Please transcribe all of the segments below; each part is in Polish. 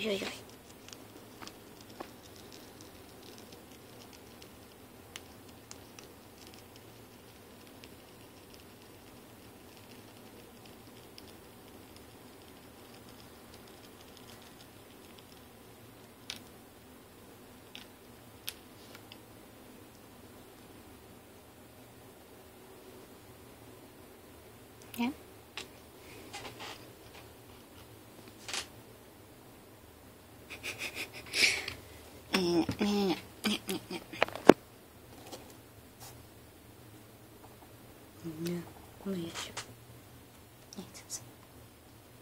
いよい。Oj, oj, oj. Nie? Nie, nie, nie, nie, nie, nie, nie. Nie, myję się. Nie chcę.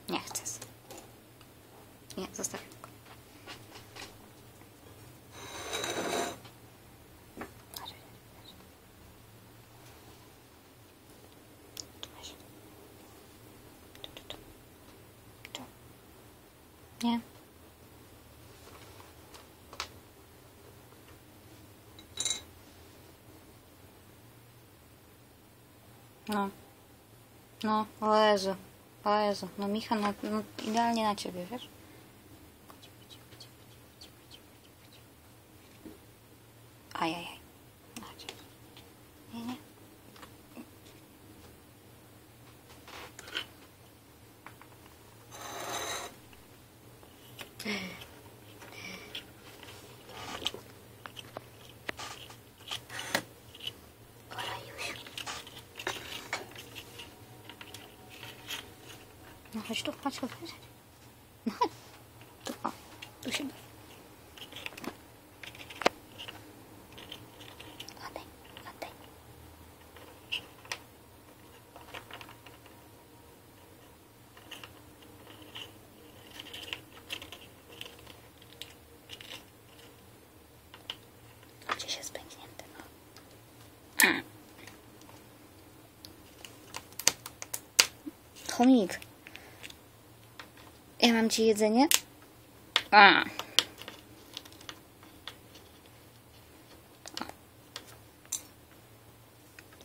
Nie chcę. Nie, zostawię go. Patrz, patrz. Tu weź. Tu, tu, tu. Tu. Nie. No. No, o Jezu. No Micha, no, no idealnie na ciebie, wiesz? Ajajaj. Nie, nie. No chodź tu, chodź, chodź, chodź. No chodź. Tu, o, tu się baw. Pęknięty, no. Chomik. Ja mam ci jedzenie? A.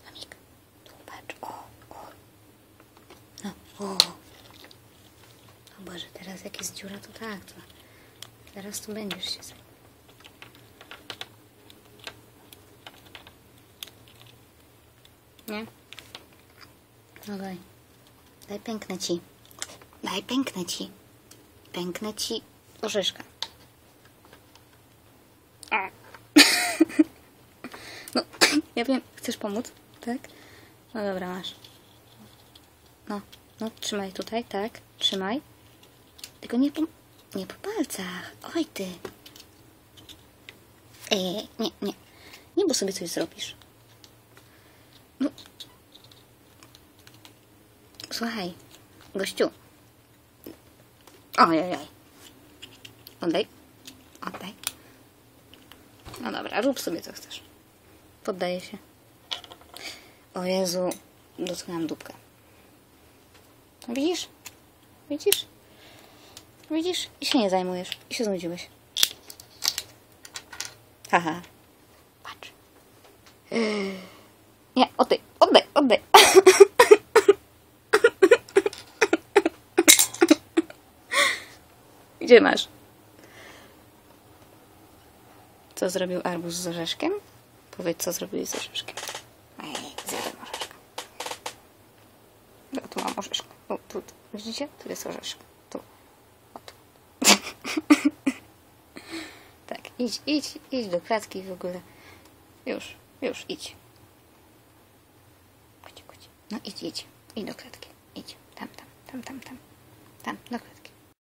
Chomik, tu patrz. O, o. No, o. O Boże, teraz jak jest dziura, to tak, to teraz tu będziesz się. Nie? No daj. Daj pęknę ci. Daj pęknę ci. Pęknę ci orzeszka. A. No, ja wiem, chcesz pomóc? Tak? No dobra, masz. No, no, trzymaj tutaj, tak? Trzymaj. Tylko nie po, nie po palcach. Oj ty. Ej, nie, nie. Nie, bo sobie coś zrobisz. No. Słuchaj, gościu. Ojej. Oddaj. Oddaj. No dobra, rób sobie co chcesz. Poddaję się. O Jezu, dotknęłam dupkę. Widzisz? Widzisz? Widzisz? I się nie zajmujesz. I się znudziłeś. Haha. Patrz. Nie, oddaj, oddaj, oddaj. Gdzie masz? Co zrobił arbuz z orzeszkiem? Powiedz, co zrobiłeś z orzeszkiem. Ej, zjadłem orzeszka. No, tu mam orzeszka. O, tu, tu. Widzicie? Tu jest orzeszek. Tu. O, tu. tak, idź, idź, idź do klatki w ogóle. Już, już, idź. Chodź, chodź. No idź, idź. Idź do klatki. Idź. Tam, tam, tam, tam, tam. Tam, do klatki.